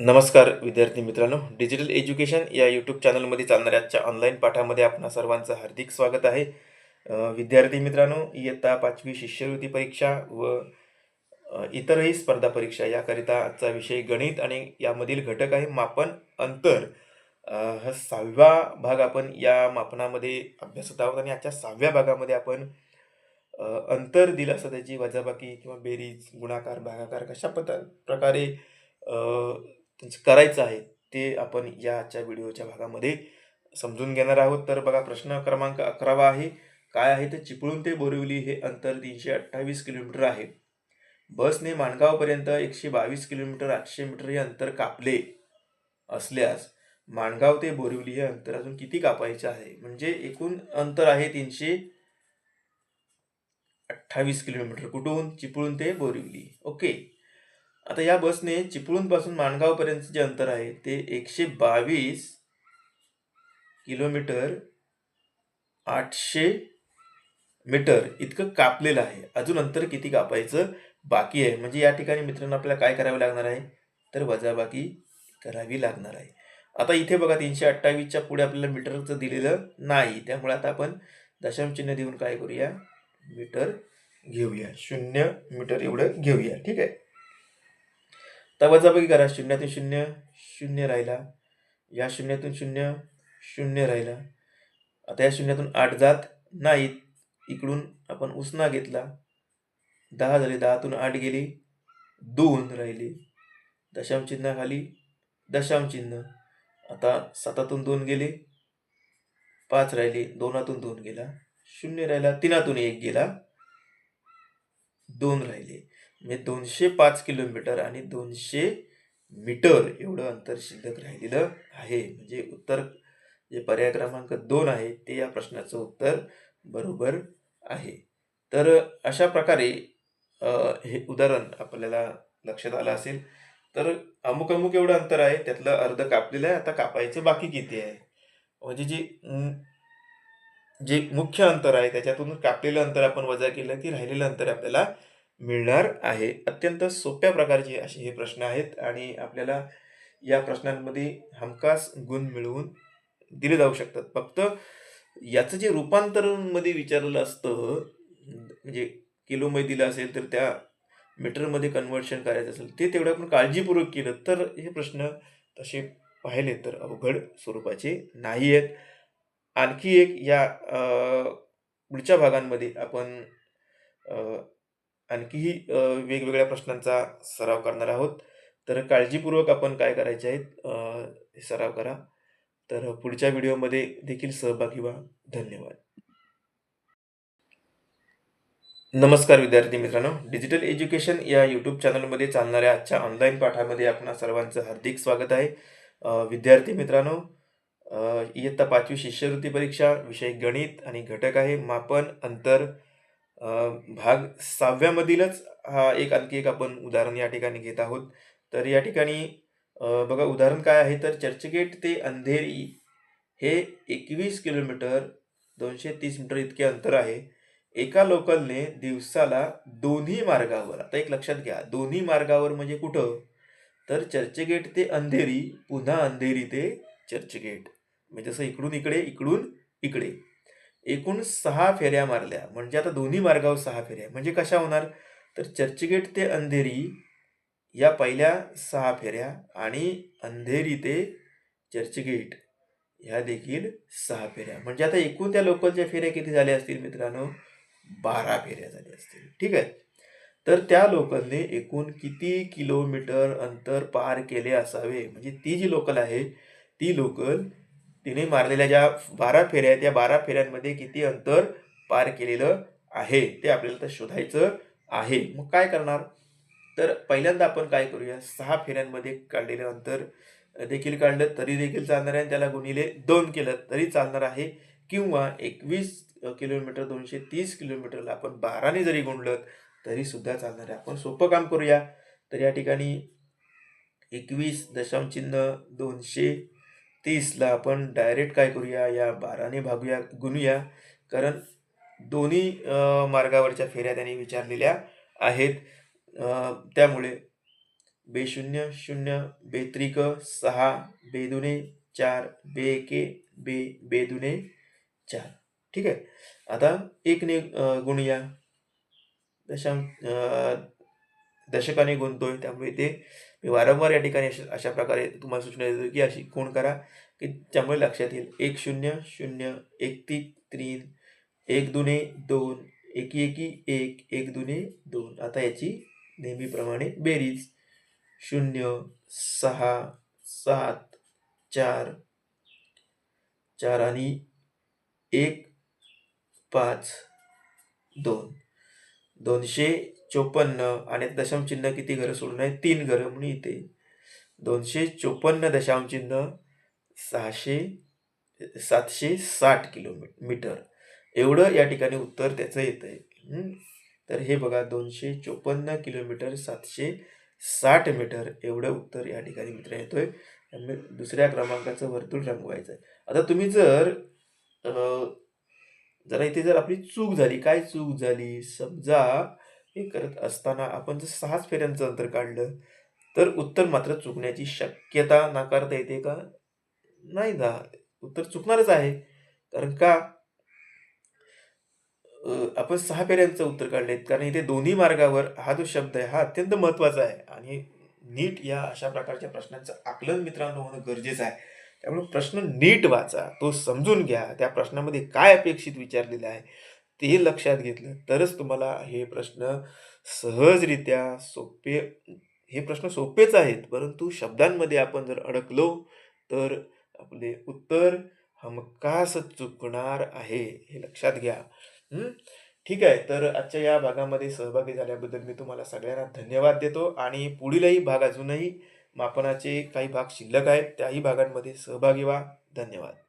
नमस्कार विद्यार्थी मित्रांनो. डिजिटल एज्युकेशन या यूट्यूब चॅनलमध्ये चालणाऱ्या आजच्या ऑनलाईन पाठामध्ये आपणा सर्वांचं हार्दिक स्वागत आहे. विद्यार्थी मित्रांनो इयत्ता पाचवी शिष्यवृत्ती परीक्षा व इतरही स्पर्धा परीक्षा याकरिता आजचा विषय गणित आणि यामधील घटक आहे मापन अंतर. हा सहावा भाग आपण या मापनामध्ये अभ्यासत आहोत आणि आजच्या सहाव्या भागामध्ये आपण अंतर दिलं असं त्याची वजाबाकी किंवा बेरीज गुणाकार भागाकार कशा पता प्रकारे त्यांचं करायचं आहे ते आपण या आजच्या व्हिडिओच्या भागामध्ये समजून घेणार आहोत. तर बघा प्रश्न क्रमांक अकरावा आहे काय आहे तर चिपळूण ते बोरिवली हे अंतर तीनशे अठ्ठावीस किलोमीटर आहे. बसने माणगावपर्यंत एकशे बावीस किलोमीटर आठशे मीटर हे अंतर कापले असल्यास माणगाव ते बोरिवली हे अंतर अजून किती कापायचे आहे? म्हणजे एकूण अंतर आहे तीनशे अठ्ठावीस किलोमीटर. कुठून? चिपळूण ते बोरिवली. ओके. आता या बसने चिपळूणपासून माणगावपर्यंत जे अंतर आहे ते एकशे बावीस किलोमीटर आठशे मीटर इतकं कापलेलं आहे. अजून अंतर किती कापायचं बाकी आहे? म्हणजे या ठिकाणी मित्रांनो आपल्याला काय करावे लागणार आहे? तर वजाबाकी करावी लागणार आहे. आता इथे बघा तीनशे अठ्ठावीसच्या पुढे आपल्याला मीटरचं दिलेलं नाही. त्यामुळे आता आपण दशमचिन्ह देऊन काय करूया? मीटर घेऊया. शून्य मीटर एवढं घेऊया. ठीक आहे? तर वजाबाकी करा. शून्यातून शून्य शून्य राहिला. या शून्यातून शून्य शून्य राहिला. आता या शून्यातून आठ जात नाहीत. इकडून आपण उसना घेतला. दहा झाले. दहातून आठ गेली. दोन राहिली. दशांश चिन्हाखाली आता सातातून दोन गेले. पाच राहिले. दोनातून दोन गेला. शून्य राहिला. तीनातून एक गेला. दोन राहिले. म्हणजे दोनशे पाच किलोमीटर आणि दोनशे मीटर एवढं अंतर शिल्लक राहिलेलं आहे. म्हणजे उत्तर जे पर्याय क्रमांक दोन आहे ते या प्रश्नाचं उत्तर बरोबर आहे. तर अशा प्रकारे हे उदाहरण आपल्याला लक्षात आलं असेल. तर अमुक अमुक एवढं अंतर आहे त्यातलं अर्ध कापलेलं आहे आता कापायचं बाकी किती आहे? म्हणजे जे जे मुख्य अंतर आहे त्याच्यातून कापलेलं अंतर आपण वजा केलं की राहिलेलं अंतर आपल्याला मिळणार आहे. अत्यंत सोप्या प्रकारचे असे हे प्रश्न आहेत आणि आपल्याला या प्रश्नांमध्ये हमखास गुण मिळवून दिले जाऊ शकतात. फक्त याचं जे रूपांतरणमध्ये विचारलेलं असतं म्हणजे किलोमध्ये दिलं असेल तर त्या मीटरमध्ये कन्व्हर्शन करायचं असेल ते तेवढं आपण काळजीपूर्वक केलं तर हे प्रश्न तसे पाहिले तर अवघड स्वरूपाचे नाही आहेत. आणखी एक या अ, पुढच्या भागांमध्ये आपण अ, आणखीही वेगवेगळ्या प्रश्नांचा सराव करणार आहोत. तर काळजीपूर्वक आपण काय करायचे आहेत हे सराव करा. तर पुढच्या व्हिडिओमध्ये देखील सहभागी व्हा. धन्यवाद. नमस्कार विद्यार्थी मित्रांनो. डिजिटल एज्युकेशन या यूट्यूब चॅनलमध्ये चालणाऱ्या आजच्या ऑनलाईन पाठामध्ये आपणा सर्वांचं हार्दिक स्वागत आहे. विद्यार्थी मित्रांनो इयत्ता पाचवी शिष्यवृत्ती परीक्षा विषय गणित आणि घटक आहे. मापन अंतर भाग सहाव्यामधीलच हा एक आणखी एक आपण उदाहरण या ठिकाणी घेत आहोत. तर या ठिकाणी बघा उदाहरण काय आहे तर चर्चगेट ते अंधेरी हे एकवीस किलोमीटर दोनशे तीस मीटर इतके अंतर आहे. एका लोकलने दिवसाला दोन्ही मार्गावर आता एक लक्षात घ्या दोन्ही मार्गावर म्हणजे कुठं? तर चर्चगेट ते अंधेरी पुन्हा अंधेरी ते चर्चगेट. म्हणजे जसं इकडून इकडे इकडून इकडे. एकूण सहा फेऱ्या मारल्या. म्हणजे आता दोन्ही मार्गावर सहा फेऱ्या. म्हणजे कशा होणार? तर चर्चगेट ते अंधेरी या पहिल्या सहा फेऱ्या आणि अंधेरी ते चर्चगेट ह्या देखील सहा फेऱ्या. म्हणजे आता एकूण त्या लोकलच्या फेऱ्या किती झाल्या असतील मित्रांनो? बारा फेऱ्या झाल्या असतील. ठीक आहे? तर त्या लोकलने एकूण किती किलोमीटर अंतर पार केले असावे? म्हणजे ती जी लोकल आहे ती लोकल तिने मारलेल्या ज्या बारा फेऱ्या आहेत त्या बारा फेऱ्यांमध्ये किती अंतर पार केलेलं आहे ते आपल्याला तर शोधायचं आहे. मग काय करणार? तर पहिल्यांदा आपण काय करूया? सहा फेऱ्यांमध्ये काढलेलं अंतर देखील काढलं तरी देखील चालणार आहे आणि त्याला गुणिले दोन केलं तरी चालणार आहे. किंवा एकवीस किलोमीटर दोनशे तीस किलोमीटरला आपण बाराने जरी गुणलं तरी सुद्धा चालणार आहे. आपण सोपं काम करूया. तर या ठिकाणी एकवीस दशांश चिन्ह दोनशे तीसला आपण डायरेक्ट काय करूया? या बाराने भागूया गुणूया. कारण दोन्ही मार्गावरच्या फेऱ्या त्यांनी विचारलेल्या आहेत. त्यामुळे बेशून्य शून्य बेत्रिक सहा बेदुने चार बे एके बे बेदुने चार. ठीक आहे? आता एकने गुणूया. दशांक दशकाने गुणतोय त्यामुळे ते मी वारंवार या ठिकाणी अशा अशा प्रकारे तुम्हाला सूचना देतो की अशी कोण करा की त्यामुळे लक्षात येईल. एक शून्य शून्य एक तीन तीन एक दुने दोन एकी एकी एक एक दुने दोन. आता याची नेहमीप्रमाणे बेरीज. शून्य सहा सात चार चार आणि एक पाच दोन. दोनशे चोपन्न आणि दशांश चिन्ह किती घरं सोडून आहे? तीन घरं म्हणून इथे. दोनशे चोपन्न दशांश चिन्ह सहाशे सातशे साठ किलोमीटर. मीटर एवढं या ठिकाणी उत्तर त्याचं येतं आहे तर हे बघा दोनशे चोपन्न किलोमीटर सातशे साठ मीटर एवढं उत्तर या ठिकाणी मित्र येतोय. त्यामुळे दुसऱ्या क्रमांकाचं वर्तुळ रंगवायचं आहे आता तुम्ही जर जरा इथे जर आपली चूक झाली काय चूक झाली? समजा हे करत असताना आपण जर सहाच फेऱ्यांचं अंतर काढलं तर उत्तर मात्र चुकण्याची शक्यता नाकारता येते का? नाही ना. उत्तर चुकणारच आहे. कारण का? आपण सहा फेऱ्यांचं उत्तर काढलेत. कारण इथे दोन्ही मार्गावर हा जो शब्द आहे हा अत्यंत महत्त्वाचा आहे. आणि नीट या अशा प्रकारच्या प्रश्नांचं आकलन मित्रांनो होणं गरजेचं आहे. त्यामुळे प्रश्न नीट वाचा तो समजून घ्या. त्या प्रश्नामध्ये काय अपेक्षित विचारलेलं आहे? ते लक्षात घेतलं. तरच तुम्हाला हे प्रश्न सहजरित्या सोपे हे प्रश्न सोपेच आहेत. परंतु शब्दांमध्ये आपण जर अडकलो तर आपले उत्तर हमखास चुकणार आहे हे लक्षात घ्या. ठीक आहे. तर आजच्या या भागामध्ये सहभागी झाल्याबद्दल मी तुम्हाला सगळ्यांना धन्यवाद देतो आणि पुढीलही भाग अजूनही मापनाचे काही भाग शिल्लक आहेत त्याही भागांमध्ये सहभागी व्हा. धन्यवाद.